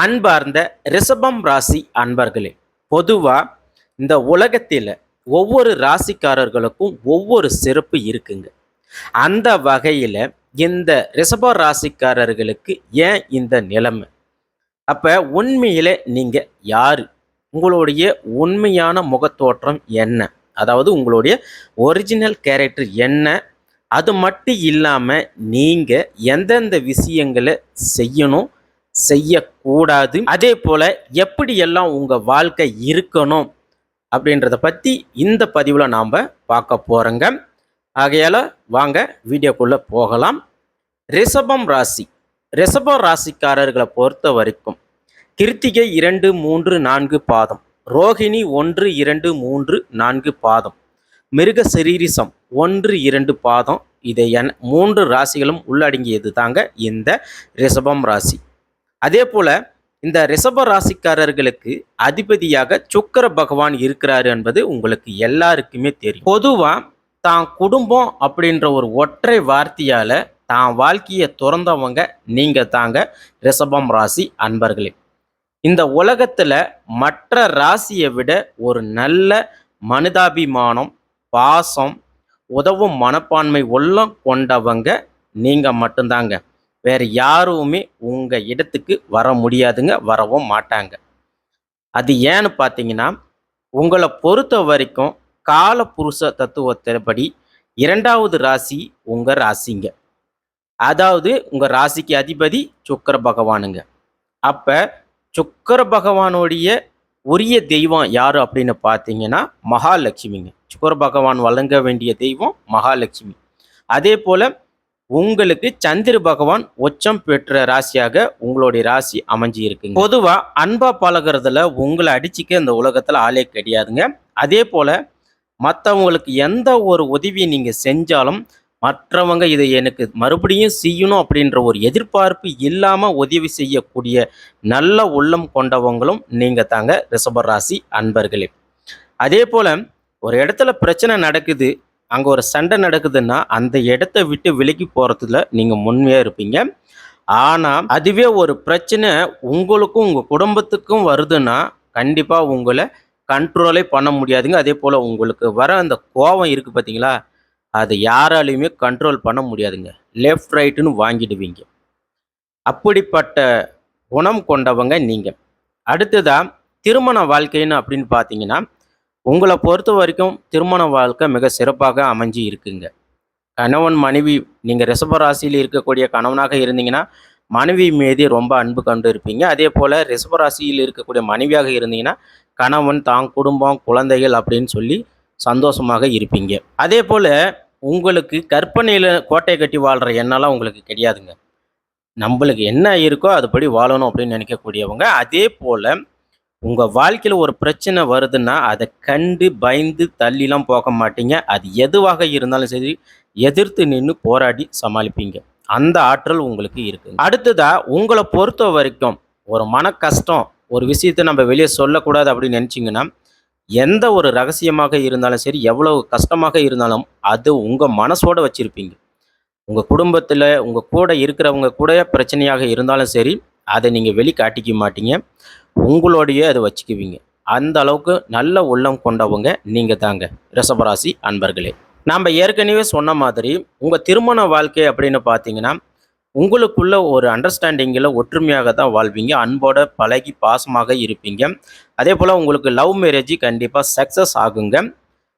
அன்பார்ந்த ரிஷபம் ராசி அன்பர்களே பொதுவாக இந்த உலகத்தில் ஒவ்வொரு ராசிக்காரர்களுக்கும் ஒவ்வொரு சிறப்பு இருக்குங்க. அந்த வகையில் இந்த ரிஷப ராசிக்காரர்களுக்கு ஏன் இந்த நிலைமை? அப்போ உண்மையில் நீங்கள் யார்? உங்களுடைய உண்மையான முகத்தோற்றம் என்ன? அதாவது உங்களுடைய ஒரிஜினல் கேரக்டர் என்ன? அது மட்டும் இல்லாமல் நீங்கள் எந்தெந்த விஷயங்களை செய்யணும்? செய்யக்கூடாது. அதே போல் எப்படியெல்லாம் உங்கள் வாழ்க்கை இருக்கணும் அப்படின்றத பற்றி இந்த பதிவில் நாம் பார்க்க போகிறோங்க ஆகையால் வாங்க வீடியோக்குள்ளே போகலாம். ரிஷபம் ராசி. ரிஷப ராசிக்காரர்களை பொறுத்த வரைக்கும் கிருத்திகை இரண்டு மூன்று நான்கு பாதம். ரோகிணி ஒன்று இரண்டு மூன்று நான்கு பாதம். மிருக சிரீரிசம் ஒன்று இரண்டு பாதம். இதை என மூன்று ராசிகளும் உள்ளடங்கியது தாங்க இந்த ரிஷபம் ராசி. அதே போல இந்த ரிஷப ராசிக்காரர்களுக்கு அதிபதியாக சுக்கர பகவான் இருக்கிறாரு என்பது உங்களுக்கு எல்லாருக்குமே தெரியும். பொதுவா தான் குடும்பம் அப்படின்ற ஒரு ஒற்றை வார்த்தையால தான் வாழ்க்கையை துறந்தவங்க நீங்க தாங்க ரிஷபம் ராசி அன்பர்களே. இந்த உலகத்துல மற்ற ராசியை விட ஒரு நல்ல மனிதாபிமானம் பாசம் உதவும் மனப்பான்மை உள்ளம் கொண்டவங்க நீங்க மட்டும்தாங்க. வேறு யாருமே உங்கள் இடத்துக்கு வர முடியாதுங்க வரவும் மாட்டாங்க. அது ஏன்னு பார்த்தீங்கன்னா உங்களை பொறுத்த வரைக்கும் கால புருஷ தத்துவத்தின்படி இரண்டாவது ராசி உங்கள் ராசிங்க. அதாவது உங்கள் ராசிக்கு அதிபதி சுக்கர பகவானுங்க. அப்போ சுக்கர பகவானுடைய உரிய தெய்வம் யார் அப்படின்னு பார்த்தீங்கன்னா மகாலட்சுமிங்க. சுக்கர பகவான் வழங்க வேண்டிய தெய்வம் மகாலட்சுமி. அதே போல் உங்களுக்கு சந்திர பகவான் உச்சம் பெற்ற ராசியாக உங்களுடைய ராசி அமைஞ்சு இருக்குங்க பொதுவா அன்பா பழகிறதுல உங்களை அடிச்சுக்க இந்த உலகத்துல ஆளே கிடையாதுங்க. அதே போல மற்றவங்களுக்கு எந்த ஒரு உதவியை நீங்க செஞ்சாலும் மற்றவங்க இதை எனக்கு மறுபடியும் செய்யணும் அப்படின்ற ஒரு எதிர்பார்ப்பு இல்லாமல் உதவி செய்யக்கூடிய நல்ல உள்ளம் கொண்டவங்களும் நீங்கள் தாங்க ரிஷபராசி அன்பர்களே. அதே போல் ஒரு இடத்துல பிரச்சனை நடக்குது அங்கே ஒரு சண்டை நடக்குதுன்னா அந்த இடத்த விட்டு விலகி போகிறதுல நீங்கள் முன்மையாக இருப்பீங்க. ஆனால் அதுவே ஒரு பிரச்சனை உங்களுக்கும் உங்கள் குடும்பத்துக்கும் வருதுன்னா கண்டிப்பாக உங்களை கண்ட்ரோலே பண்ண முடியாதுங்க. அதே போல் உங்களுக்கு வர அந்த கோபம் இருக்குது பார்த்தீங்களா அது யாராலையுமே கண்ட்ரோல் பண்ண முடியாதுங்க. லெஃப்ட் ரைட்டுன்னு வாங்கிடுவீங்க. அப்படிப்பட்ட குணம் கொண்டவங்க நீங்கள் அடுத்ததாக திருமண வாழ்க்கைன்னு அப்படின்னு பார்த்தீங்கன்னா உங்களை பொறுத்த வரைக்கும் திருமண வாழ்க்கை மிக சிறப்பாக அமைஞ்சு இருக்குங்க. கணவன் மனைவி நீங்கள் ரிஷபராசியில் இருக்கக்கூடிய கணவனாக இருந்தீங்கன்னா மனைவி மீது ரொம்ப அன்பு கண்டு இருப்பீங்க. அதே போல் ரிஷபராசியில் இருக்கக்கூடிய மனைவியாக இருந்தீங்கன்னா கணவன் தான் குடும்பம் குழந்தைகள் அப்படின்னு சொல்லி சந்தோஷமாக இருப்பீங்க. அதே போல் உங்களுக்கு கற்பனையில் கோட்டை கட்டி வாழ்கிற எண்ணெல்லாம் உங்களுக்கு கிடையாதுங்க. நம்மளுக்கு என்ன இருக்கோ அதுபடி வாழணும் அப்படின்னு நினைக்கக்கூடியவங்க அதே போல் உங்கள் வாழ்க்கையில் ஒரு பிரச்சனை வருதுன்னா அதை கண்டு பயந்து தள்ளிலாம் போக மாட்டீங்க. அது எதுவாக இருந்தாலும் சரி எதிர்த்து நின்று போராடி சமாளிப்பீங்க. அந்த ஆற்றல் உங்களுக்கு இருக்கு. அடுத்ததா உங்களை பொறுத்த வரைக்கும் ஒரு மன கஷ்டம் ஒரு விஷயத்தை நம்ம வெளியே சொல்லக்கூடாது அப்படின்னு நினச்சிங்கன்னா எந்த ஒரு ரகசியமாக இருந்தாலும் சரி எவ்வளோ கஷ்டமாக இருந்தாலும் அது உங்கள் மனசோட வச்சுருப்பீங்க. உங்கள் குடும்பத்தில் உங்கள் கூட இருக்கிறவங்க கூட பிரச்சனையாக இருந்தாலும் சரி அதை நீங்கள் வெளிக்காட்டிக்க மாட்டீங்க. உங்களோடையே அதை வச்சுக்குவீங்க. அந்த அளவுக்கு நல்ல உள்ளம் கொண்டவங்க நீங்கள் தாங்க. ரிஷபராசி அன்பர்களே நாம் ஏற்கனவே சொன்ன மாதிரி உங்கள் திருமண வாழ்க்கை அப்படின்னு பார்த்தீங்கன்னா உங்களுக்குள்ள ஒரு அண்டர்ஸ்டாண்டிங்கில் ஒற்றுமையாக தான் வாழ்வீங்க. அன்போட பழகி பாசமாக இருப்பீங்க. அதே போல் உங்களுக்கு லவ் மேரேஜ் கண்டிப்பாக சக்ஸஸ் ஆகுங்க.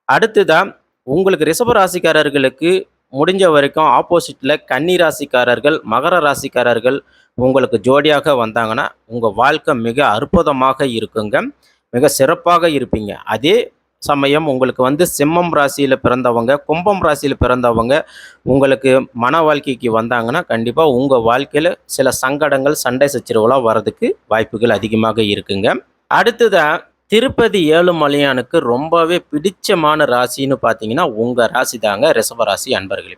அடுத்ததான் உங்களுக்கு ரிஷபராசிக்காரர்களுக்கு முடிஞ்ச வரைக்கும் ஆப்போசிட்டில் கன்னி ராசிக்காரர்கள் மகர ராசிக்காரர்கள் உங்களுக்கு ஜோடியாக வந்தாங்கன்னா உங்கள் வாழ்க்கை மிக அற்புதமாக இருக்குங்க. மிக சிறப்பாக இருப்பீங்க. அதே சமயம் உங்களுக்கு வந்து சிம்மம் ராசியில் பிறந்தவங்க கும்பம் ராசியில் பிறந்தவங்க உங்களுக்கு மன வாழ்க்கைக்கு வந்தாங்கன்னா கண்டிப்பாக உங்கள் வாழ்க்கையில் சில சங்கடங்கள் சண்டை சச்சரவுலாம் வர்றதுக்கு வாய்ப்புகள் அதிகமாக இருக்குங்க. அடுத்ததாக திருப்பதி ஏழுமலையானுக்கு ரொம்பவே பிடிச்சமான ராசின்னு பார்த்தீங்கன்னா உங்கள் ராசி தாங்க ரிஷப ராசி அன்பர்களே.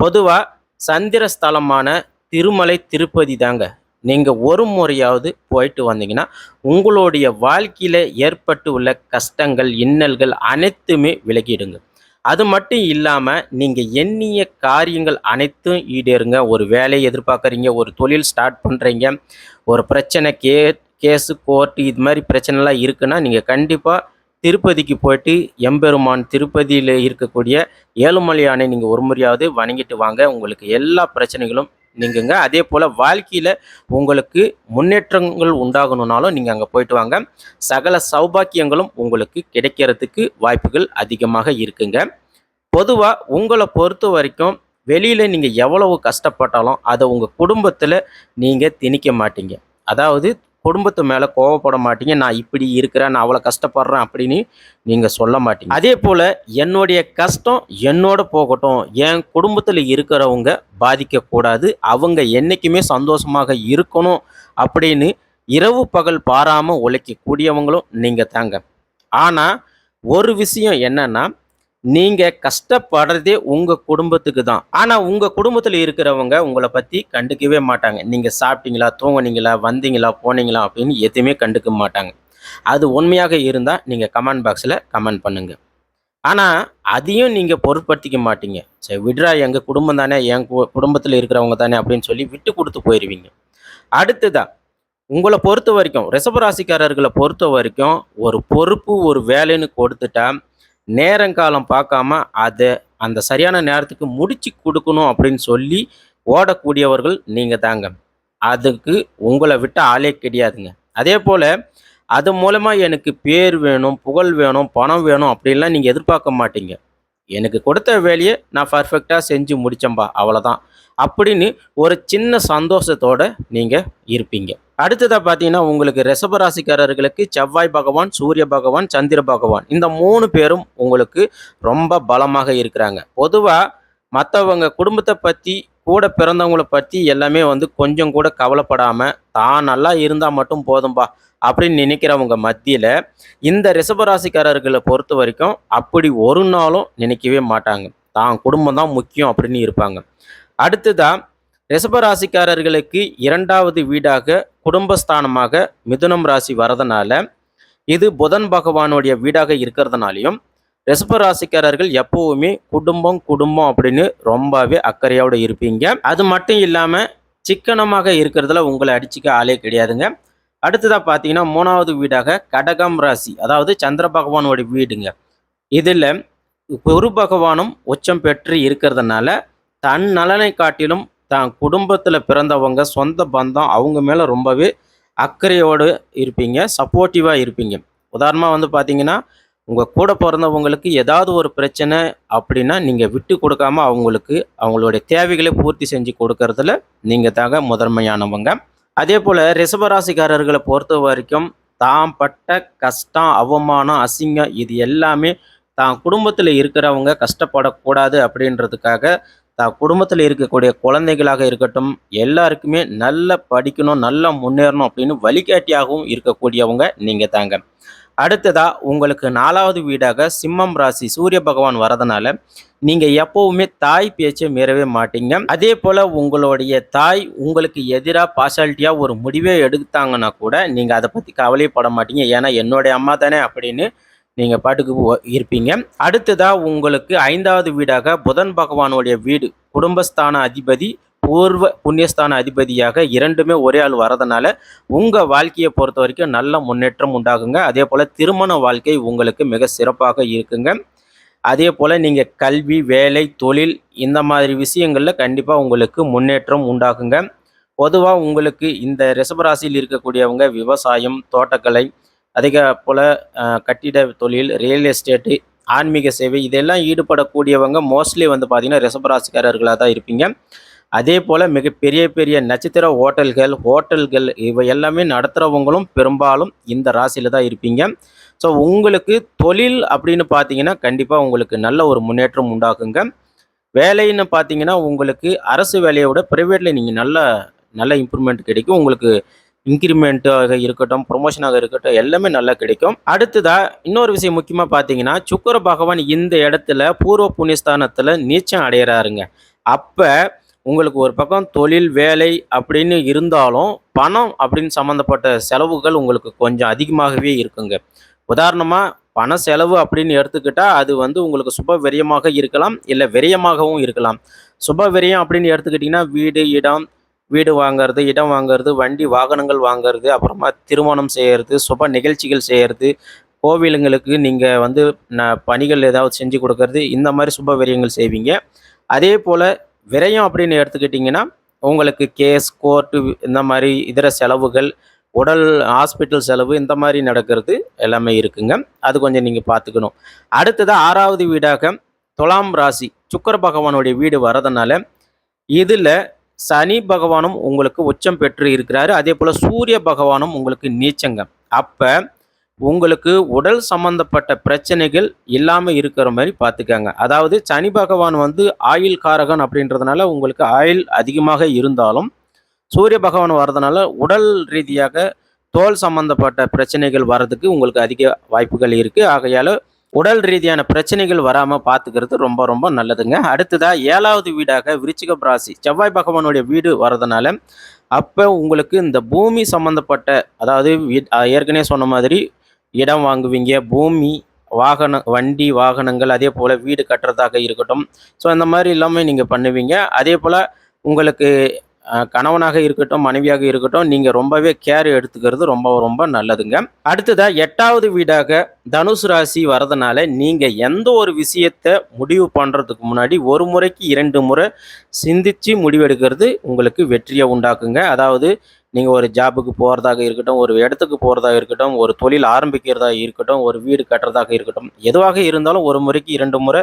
பொதுவாக சந்திர ஸ்தலமான திருமலை திருப்பதி தாங்க. நீங்கள் ஒரு முறையாவது போயிட்டு வந்தீங்கன்னா உங்களுடைய வாழ்க்கையில் ஏற்பட்டு உள்ள கஷ்டங்கள் இன்னல்கள் அனைத்துமே விலகிடுங்க. அது மட்டும் இல்லாமல் நீங்கள் எண்ணிய காரியங்கள் அனைத்தும் ஈடேறுங்க. ஒரு வேலையை எதிர்பார்க்குறீங்க ஒரு தொழில் ஸ்டார்ட் பண்ணுறீங்க ஒரு பிரச்சனை கே கேஸு கோர்ட்டு இது மாதிரி பிரச்சனைலாம் இருக்குன்னா நீங்கள் கண்டிப்பாக திருப்பதிக்கு போயிட்டு எம்பெருமான் திருப்பதியில் இருக்கக்கூடிய ஏழுமலையானை நீங்கள் ஒரு முறையாவது வணங்கிட்டு வாங்க. உங்களுக்கு எல்லா பிரச்சனைகளும் நீங்குங்க அதே போல் வாழ்க்கையில் உங்களுக்கு முன்னேற்றங்கள் உண்டாகணுன்னாலும் நீங்கள் அங்கே போயிட்டு வாங்க. சகல சௌபாக்கியங்களும் உங்களுக்கு கிடைக்கிறதுக்கு வாய்ப்புகள் அதிகமாக இருக்குங்க. பொதுவாக உங்களை பொறுத்த வரைக்கும் வெளியில் நீங்கள் எவ்வளவு கஷ்டப்பட்டாலும் அதை உங்கள் குடும்பத்தில் நீங்கள் திணிக்க மாட்டீங்க. அதாவது குடும்பத்து மேலே கோவப்பட மாட்டீங்க. நான் இப்படி இருக்கிறேன் நான் அவ்வளோ கஷ்டப்படுறேன் அப்படின்னு நீங்கள் சொல்ல மாட்டீங்க. அதே போல் என்னுடைய கஷ்டம் என்னோட போகட்டும். என் குடும்பத்தில் இருக்கிறவங்க பாதிக்கக்கூடாது. அவங்க என்றைக்குமே சந்தோஷமாக இருக்கணும் அப்படின்னு இரவு பகல் பாராமல் உழைக்கக்கூடியவங்களும் நீங்கள் தாங்க. ஆனால் ஒரு விஷயம் என்னென்னா நீங்கள் கஷ்டப்படுறதே உங்கள் குடும்பத்துக்கு தான் ஆனால் உங்கள் குடும்பத்தில் இருக்கிறவங்க உங்களை பற்றி கண்டுக்கவே மாட்டாங்க. நீங்கள் சாப்பிட்டீங்களா தூங்குனீங்களா வந்தீங்களா போனீங்களா அப்படின்னு எதுவுமே கண்டுக்க மாட்டாங்க. அது உண்மையாக இருந்தால் நீங்கள் கமெண்ட் பாக்ஸில் கமெண்ட் பண்ணுங்கள் ஆனால் அதையும் நீங்கள் பொருட்படுத்திக்க மாட்டீங்க. சரி விட்ரா எங்கள் குடும்பம் தானே என் கு- குடும்பத்தில் இருக்கிறவங்க தானே அப்படின்னு சொல்லி விட்டு கொடுத்து போயிடுவீங்க அடுத்ததாக உங்களை பொறுத்த வரைக்கும் ரிசபராசிக்காரர்களை பொறுத்த வரைக்கும் ஒரு பொறுப்பு ஒரு வேலைன்னு கொடுத்துட்டா நேரங்காலம் பார்க்காம அதை அந்த சரியான நேரத்துக்கு முடிச்சு கொடுக்கணும் அப்படின்னு சொல்லி ஓடக்கூடியவர்கள் நீங்கள் தாங்க. அதுக்கு உங்களை விட்ட ஆளே கிடையாதுங்க. அதே போல் அது மூலமாக எனக்கு பேர் வேணும் புகழ் வேணும் பணம் வேணும் அப்படின்லாம் நீங்கள் எதிர்பார்க்க மாட்டீங்க. எனக்கு கொடுத்த வேலையை நான் பர்ஃபெக்டாக செஞ்சு முடித்தம்பா அவ்வளோதான் அப்படின்னு ஒரு சின்ன சந்தோஷத்தோடு நீங்கள் இருப்பீங்க. அடுத்ததாக பார்த்தீங்கன்னா உங்களுக்கு ரிஷபராசிக்காரர்களுக்கு செவ்வாய் பகவான் சூரிய பகவான் சந்திர பகவான். இந்த மூணு பேரும் உங்களுக்கு ரொம்ப பலமாக இருக்கிறாங்க. பொதுவாக மற்றவங்க குடும்பத்தை பற்றி கூட பிறந்தவங்கள பற்றி எல்லாமே வந்து கொஞ்சம் கூட கவலைப்படாமல் தான் நல்லா இருந்தால் மட்டும் போதும்பா அப்படின்னு நினைக்கிறவங்க மத்தியில் இந்த ரிஷபராசிக்காரர்களை பொறுத்த வரைக்கும் அப்படி ஒரு நாளும் நினைக்கவே மாட்டாங்க. தான் குடும்பம் தான் முக்கியம் அப்படின்னு இருப்பாங்க. அடுத்ததாக ரிஷபராசிக்காரர்களுக்கு இரண்டாவது வீடாக குடும்பஸ்தானமாக மிதுனம் ராசி வரதுனால இது புதன் பகவானுடைய வீடாக இருக்கிறதுனாலையும் ரிஷபராசிக்காரர்கள் எப்பவுமே குடும்பம் குடும்பம் அப்படின்னு ரொம்பவே அக்கறையோடு இருப்பீங்க. அது மட்டும் இல்லாமல் சிக்கனமாக இருக்கிறதுல உங்களை அடிச்சுக்க ஆளே கிடையாதுங்க. அடுத்ததாக பார்த்தீங்கன்னா மூணாவது வீடாக கடகம் ராசி அதாவது சந்திர பகவானுடைய வீடுங்க. இதில் குரு பகவானும் உச்சம் பெற்று இருக்கிறதுனால தன் நலனை காட்டிலும் தான் குடும்பத்தில் பிறந்தவங்க சொந்த பந்தம் அவங்க மேலே ரொம்பவே அக்கறையோடு இருப்பீங்க சப்போர்ட்டிவாக இருப்பீங்க. உதாரணமாக வந்து பார்த்தீங்கன்னா உங்கள் கூட பிறந்தவங்களுக்கு ஏதாவது ஒரு பிரச்சனை அப்படின்னா நீங்கள் விட்டு கொடுக்காம அவங்களுக்கு அவங்களுடைய தேவைகளை பூர்த்தி செஞ்சு கொடுக்கறதுல நீங்கள் தாங்க முதன்மையானவங்க. அதே போல் ரிஷபராசிக்காரர்களை பொறுத்த வரைக்கும் தான் பட்ட கஷ்டம் அவமானம் அசிங்கம் இது எல்லாமே தான் குடும்பத்தில் இருக்கிறவங்க கஷ்டப்படக்கூடாது அப்படின்றதுக்காக தான் குடும்பத்தில் இருக்கக்கூடிய குழந்தைகளாக இருக்கட்டும் எல்லாருக்குமே நல்ல படிக்கணும் நல்லா முன்னேறணும் அப்படின்னு வழிகாட்டியாகவும் இருக்கக்கூடியவங்க நீங்கள் தாங்க. அடுத்ததா உங்களுக்கு நாலாவது வீடாக சிம்மம் ராசி சூரிய பகவான் வரதுனால நீங்க எப்பவுமே தாய் பேச்சை மீறவே மாட்டீங்க. அதே போல உங்களுடைய தாய் உங்களுக்கு எதிராக பாசாலிட்டியாக ஒரு முடிவே எடுத்தாங்கன்னா கூட நீங்க அதை பத்தி கவலைப்பட மாட்டீங்க. ஏன்னா என்னுடைய அம்மா தானே அப்படின்னு நீங்கள் பாட்டுக்கு இருப்பீங்க. அடுத்ததாக உங்களுக்கு ஐந்தாவது வீடாக புதன் பகவானுடைய வீடு. குடும்பஸ்தான அதிபதி பூர்வ புண்ணியஸ்தான அதிபதியாக இரண்டுமே ஒரே ஆள் வரதுனால உங்கள் வாழ்க்கையை பொறுத்த வரைக்கும் நல்ல முன்னேற்றம் உண்டாகுங்க. அதே போல் திருமண வாழ்க்கை உங்களுக்கு மிக சிறப்பாக இருக்குங்க. அதே போல் நீங்கள் கல்வி வேலை தொழில் இந்த மாதிரி விஷயங்களில் கண்டிப்பாக உங்களுக்கு முன்னேற்றம் உண்டாகுங்க. பொதுவாக உங்களுக்கு இந்த ரிஷபராசியில் இருக்கக்கூடியவங்க விவசாயம் தோட்டக்கலை அதே போல் கட்டிட தொழில் ரியல் எஸ்டேட்டு ஆன்மீக சேவை இதெல்லாம் ஈடுபடக்கூடியவங்க மோஸ்ட்லி வந்து பார்த்திங்கன்னா ரிசபராசிக்காரர்களாக தான் இருப்பீங்க. அதே போல் மிக பெரிய பெரிய நட்சத்திர ஹோட்டல்கள் ஹோட்டல்கள் இவை எல்லாமே நடத்துகிறவங்களும் பெரும்பாலும் இந்த ராசியில் தான் இருப்பீங்க. ஸோ உங்களுக்கு தொழில் அப்படின்னு பார்த்தீங்கன்னா கண்டிப்பாக உங்களுக்கு நல்ல ஒரு முன்னேற்றம் உண்டாகுங்க. வேலைன்னு பார்த்தீங்கன்னா உங்களுக்கு அரசு வேலையை விட ப்ரைவேட்டில் நீங்கள் நல்ல நல்ல இம்ப்ரூவ்மெண்ட் கிடைக்கும். உங்களுக்கு இன்க்ரிமெண்ட்டாக இருக்கட்டும் ப்ரொமோஷனாக இருக்கட்டும் எல்லாமே நல்லா கிடைக்கும். அடுத்ததாக இன்னொரு விஷயம் முக்கியமாக பார்த்தீங்கன்னா சுக்கர பகவான் இந்த இடத்துல பூர்வ புண்ணியஸ்தானத்தில் நீச்சம் அடையிறாருங்க. அப்போ உங்களுக்கு ஒரு பக்கம் தொழில் வேலை அப்படின்னு இருந்தாலும் பணம் அப்படின்னு சம்மந்தப்பட்ட செலவுகள் உங்களுக்கு கொஞ்சம் அதிகமாகவே இருக்குங்க. உதாரணமாக பண செலவு அப்படின்னு எடுத்துக்கிட்டால் அது வந்து உங்களுக்கு சுப விரயமாக இருக்கலாம் இல்லை விரயமாகவும் இருக்கலாம். சுப விரயம் அப்படின்னு எடுத்துக்கிட்டிங்கன்னா வீடு இடம் வீடு வாங்குறது இடம் வாங்குறது வண்டி வாகனங்கள் வாங்குறது அப்புறமா திருமணம் செய்கிறது சுப நிகழ்ச்சிகள் செய்கிறது கோவிலுங்களுக்கு நீங்கள் வந்து நான் பணிகள் ஏதாவது செஞ்சு கொடுக்கறது இந்த மாதிரி சுப விரயங்கள் செய்வீங்க. அதே போல் விரயம் அப்படின்னு எடுத்துக்கிட்டிங்கன்னா உங்களுக்கு கேஸ் கோர்ட்டு இந்த மாதிரி இதர செலவுகள் உடல் ஹாஸ்பிட்டல் செலவு இந்த மாதிரி நடக்கிறது எல்லாமே இருக்குங்க. அது கொஞ்சம் நீங்கள் பார்த்துக்கணும். அடுத்தது ஆறாவது வீடாக துலாம் ராசி சுக்கர பகவானுடைய வீடு வரதுனால இதில் சனி பகவானும் உங்களுக்கு உச்சம் பெற்று இருக்கிறாரு. அதே போல் சூரிய பகவானும் உங்களுக்கு நீச்சங்க. அப்போ உங்களுக்கு உடல் சம்பந்தப்பட்ட பிரச்சனைகள் இல்லாமல் இருக்கிற மாதிரி பார்த்துக்கங்க. அதாவது சனி பகவான் வந்து ஆயில் காரகன் அப்படின்றதுனால உங்களுக்கு ஆயில் அதிகமாக இருந்தாலும் சூரிய பகவான் வர்றதுனால உடல் ரீதியாக தோல் சம்பந்தப்பட்ட பிரச்சனைகள் வர்றதுக்கு உங்களுக்கு அதிக வாய்ப்புகள் இருக்குது ஆகையால் உடல் ரீதியான பிரச்சனைகள் வராமல் பார்த்துக்கிறது ரொம்ப ரொம்ப நல்லதுங்க. அடுத்ததாக ஏழாவது வீடாக விருச்சிக ராசி. செவ்வாய் பகவானுடைய வீடு வர்றதுனால அப்போ உங்களுக்கு இந்த பூமி சம்மந்தப்பட்ட அதாவது ஏற்கனவே சொன்ன மாதிரி இடம் வாங்குவீங்க. பூமி வாகன வண்டி வாகனங்கள் அதே போல் வீடு கட்டுறதாக இருக்கட்டும். ஸோ இந்த மாதிரி எல்லாமே நீங்கள் பண்ணுவீங்க. அதே போல் உங்களுக்கு கணவனாக இருக்கட்டும் மனைவியாக இருக்கட்டும் நீங்கள் ரொம்பவே கேர் எடுத்துக்கிறது ரொம்ப ரொம்ப நல்லதுங்க. அடுத்ததாக எட்டாவது வீடாக தனுசு ராசி வரதுனால நீங்கள் எந்த ஒரு விஷயத்தை முடிவு பண்ணுறதுக்கு முன்னாடி ஒரு முறைக்கு இரண்டு முறை சிந்திச்சு முடிவெடுக்கிறது உங்களுக்கு வெற்றியை உண்டாக்குங்க. அதாவது நீங்கள் ஒரு ஜாபுக்கு போகிறதாக இருக்கட்டும் ஒரு இடத்துக்கு போகிறதாக இருக்கட்டும் ஒரு தொழில் ஆரம்பிக்கிறதாக இருக்கட்டும் ஒரு வீடு கட்டுறதாக இருக்கட்டும் எதுவாக இருந்தாலும் ஒரு முறைக்கு இரண்டு முறை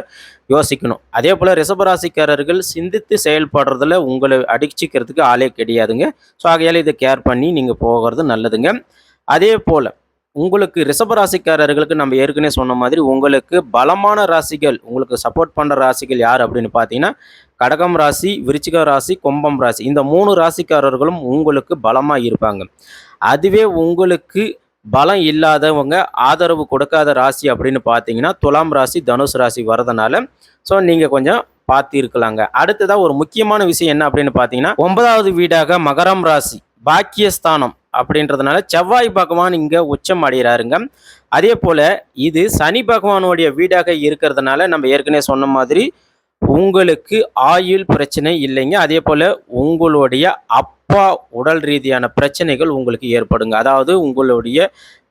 யோசிக்கணும். அதே போல் ரிசபராசிக்காரர்கள் சிந்தித்து செயல்படுறதுல உங்களை அடிச்சிக்கிறதுக்கு ஆளே கிடையாதுங்க. ஸோ ஆகையால் இதை கேர் பண்ணி நீங்கள் போகிறது நல்லதுங்க. அதே போல் உங்களுக்கு ரிஷபராசிக்காரர்களுக்கு நம்ம ஏற்கனவே சொன்ன மாதிரி உங்களுக்கு பலமான ராசிகள் உங்களுக்கு சப்போர்ட் பண்ணுற ராசிகள் யார் அப்படின்னு பார்த்தீங்கன்னா கடகம் ராசி விருச்சிக ராசி கும்பம் ராசி. இந்த மூணு ராசிக்காரர்களும் உங்களுக்கு பலமாக இருப்பாங்க. அதுவே உங்களுக்கு பலம் இல்லாதவங்க ஆதரவு கொடுக்காத ராசி அப்படின்னு பார்த்தீங்கன்னா துலாம் ராசி தனுஷ் ராசி வரதுனால ஸோ நீங்கள் கொஞ்சம் பார்த்து இருக்கலாங்க அடுத்ததாக ஒரு முக்கியமான விஷயம் என்ன அப்படின்னு பார்த்தீங்கன்னா ஒன்பதாவது வீடாக மகரம் ராசி. பாக்கியஸ்தானம் அப்படின்றதுனால செவ்வாய் பகவான் இங்கே உச்சம் அடைகிறாருங்க அதே போல் இது சனி பகவானுடைய வீடாக இருக்கிறதுனால நம்ம ஏற்கனவே சொன்ன மாதிரி உங்களுக்கு ஆயுள் பிரச்சனை இல்லைங்க. அதே போல் உங்களுடைய அப்பா உடல் ரீதியான பிரச்சனைகள் உங்களுக்கு ஏற்படுங்க. அதாவது உங்களுடைய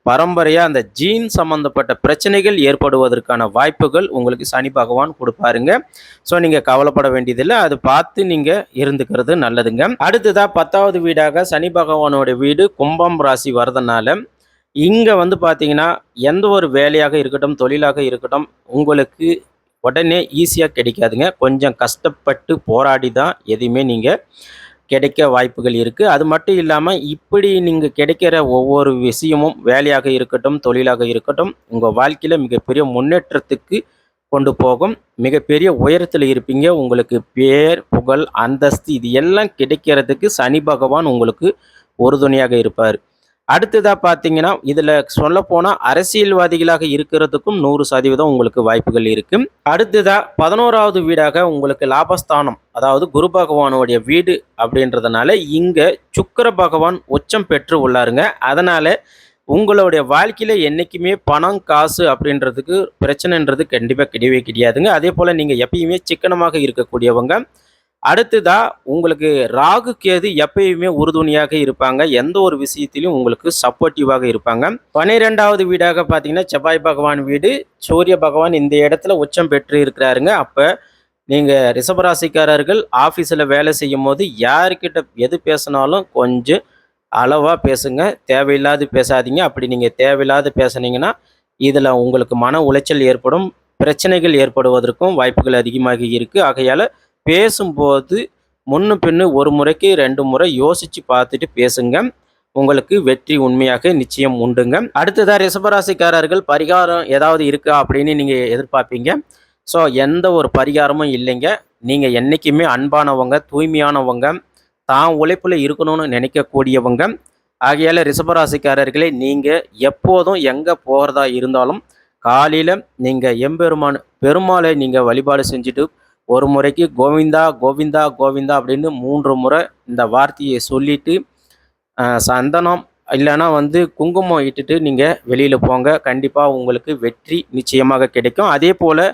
பரம்பரையாக அந்த ஜீன் சம்மந்தப்பட்ட பிரச்சனைகள் ஏற்படுவதற்கான வாய்ப்புகள் உங்களுக்கு சனி பகவான் கொடுப்பாருங்க. ஸோ நீங்கள் கவலைப்பட வேண்டியதில்லை. அது பார்த்து நீங்கள் இருந்துக்கிறது நல்லதுங்க. அடுத்ததாக பத்தாவது வீடாக சனி பகவானோட வீடு கும்பம் ராசி வரதுனால இங்கே வந்து பார்த்தீங்கன்னா எந்த ஒரு வேலையாக இருக்கட்டும் தொழிலாக இருக்கட்டும் உங்களுக்கு உடனே ஈஸியாக கிடைக்காதுங்க. கொஞ்சம் கஷ்டப்பட்டு போராடி தான் எதையுமே நீங்கள் கிடைக்க வாய்ப்புகள் இருக்குது அது மட்டும் இல்லாமல் இப்படி நீங்கள் கிடைக்கிற ஒவ்வொரு விஷயமும் வேலையாக இருக்கட்டும் தொழிலாக இருக்கட்டும் உங்கள் வாழ்க்கையில் மிகப்பெரிய முன்னேற்றத்துக்கு கொண்டு போகும். மிகப்பெரிய உயரத்தில் இருப்பீங்க. உங்களுக்கு பேர் புகழ் அந்தஸ்து இது எல்லாம் கிடைக்கிறதுக்கு சனி பகவான் உங்களுக்கு உறுதுணையாக இருப்பார். அடுத்ததாக பார்த்தீங்கன்னா இதில் சொல்லப்போனால் அரசியல்வாதிகளாக இருக்கிறதுக்கும் நூறு சதவீதம் உங்களுக்கு வாய்ப்புகள் இருக்குது அடுத்ததாக பதினோராவது வீடாக உங்களுக்கு லாபஸ்தானம் அதாவது குரு பகவானுடைய வீடு அப்படின்றதுனால இங்கே சுக்கர பகவான் உச்சம் பெற்று உள்ளாருங்க. அதனால் உங்களுடைய வாழ்க்கையில் என்றைக்குமே பணம் காசு அப்படின்றதுக்கு பிரச்சனைன்றது கண்டிப்பாக கிடையவே கிடையாதுங்க. அதே போல் நீங்கள் எப்பயுமே சிக்கனமாக இருக்கக்கூடியவங்க. அடுத்ததா உங்களுக்கு ராகு கேது எப்பயுமே உறுதுணையாக இருப்பாங்க. எந்த ஒரு விஷயத்திலும் உங்களுக்கு சப்போர்ட்டிவாக இருப்பாங்க. பன்னிரெண்டாவது வீடாக பார்த்தீங்கன்னா செவ்வாய் பகவான் வீடு சூரிய பகவான் இந்த இடத்துல உச்சம் பெற்று இருக்கிறாருங்க. அப்போ நீங்கள் ரிஷபராசிக்காரர்கள் ஆஃபீஸில் வேலை செய்யும் போது யாருக்கிட்ட எது பேசினாலும் கொஞ்சம் அளவாக பேசுங்க. தேவையில்லாது பேசாதீங்க. அப்படி நீங்கள் தேவையில்லாது பேசுனீங்கன்னா இதில் உங்களுக்கு மன உளைச்சல் ஏற்படும் பிரச்சனைகள் ஏற்படுவதற்கும் வாய்ப்புகள் அதிகமாக இருக்குது ஆகையால் பேசும்போது முன்னு பின்னு ஒரு முறைக்கு ரெண்டு முறை யோசித்து பார்த்துட்டு பேசுங்க. உங்களுக்கு வெற்றி உண்மையாக நிச்சயம் உண்டுங்க. அடுத்ததாக ரிஷபராசிக்காரர்கள் பரிகாரம் ஏதாவது இருக்கா அப்படின்னு நீங்கள் எதிர்பார்ப்பீங்க. ஸோ எந்த ஒரு பரிகாரமும் இல்லைங்க. நீங்கள் என்றைக்குமே அன்பானவங்க தூய்மையானவங்க தான் உழைப்பில் இருக்கணும்னு நினைக்கக்கூடியவங்க. ஆகையால் ரிஷபராசிக்காரர்களே நீங்கள் எப்போதும் எங்கே போகிறதா இருந்தாலும் காலையில் நீங்கள் எம்பெருமான் பெருமாளை நீங்கள் வழிபாடு செஞ்சுட்டு ஒரு முறைக்கு கோவிந்தா கோவிந்தா கோவிந்தா அப்படின்னு மூன்று முறை இந்த வார்த்தையை சொல்லிட்டு சந்தனம் இல்லைன்னா வந்து குங்குமம் இட்டுட்டு நீங்கள் வெளியில் போங்க. கண்டிப்பாக உங்களுக்கு வெற்றி நிச்சயமாக கிடைக்கும். அதே போல்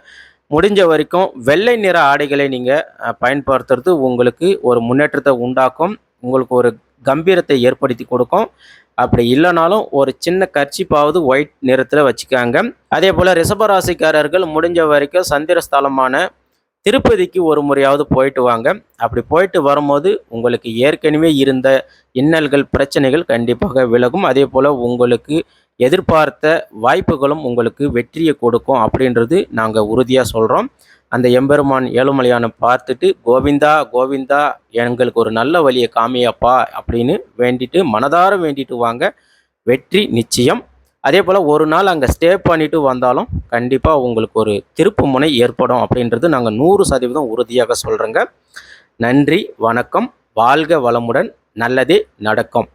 முடிஞ்ச வரைக்கும் வெள்ளை நிற ஆடைகளை நீங்கள் பயன்படுத்துறது உங்களுக்கு ஒரு முன்னேற்றத்தை உண்டாக்கும். உங்களுக்கு ஒரு கம்பீரத்தை ஏற்படுத்தி கொடுக்கும். அப்படி இல்லைனாலும் ஒரு சின்ன கர்ச்சிப்பாவது ஒயிட் நிறத்தில் வச்சுக்காங்க. அதே போல் ரிஷபராசிக்காரர்கள் முடிஞ்ச வரைக்கும் சந்திரஸ்தலமான திருப்பதிக்கு ஒரு முறையாவது போயிட்டு வாங்க. அப்படி போயிட்டு வரும்போது உங்களுக்கு ஏற்கனவே இருந்த இன்னல்கள் பிரச்சனைகள் கண்டிப்பாக விலகும். அதே போல் உங்களுக்கு எதிர்பார்த்த வாய்ப்புகளும் உங்களுக்கு வெற்றியை கொடுக்கும் அப்படின்றது நாங்கள் உறுதியாக சொல்கிறோம் அந்த எம்பெருமான் ஏழுமலையான பார்த்துட்டு கோவிந்தா கோவிந்தா எங்களுக்கு ஒரு நல்ல வழியை காமியப்பா அப்படின்னு வேண்டிட்டு மனதார வேண்டிட்டு வாங்க. வெற்றி நிச்சயம். அதே போல் ஒரு நாள் அங்கே ஸ்டே பண்ணிட்டு வந்தாலும் கண்டிப்பாக உங்களுக்கு ஒரு திருப்பு முனை ஏற்படும் அப்படின்றது நாங்கள் நூறு சதவீதம் உறுதியாக சொல்கிறோங்க நன்றி வணக்கம் வாழ்க வளமுடன் நல்லதே நடக்கும்.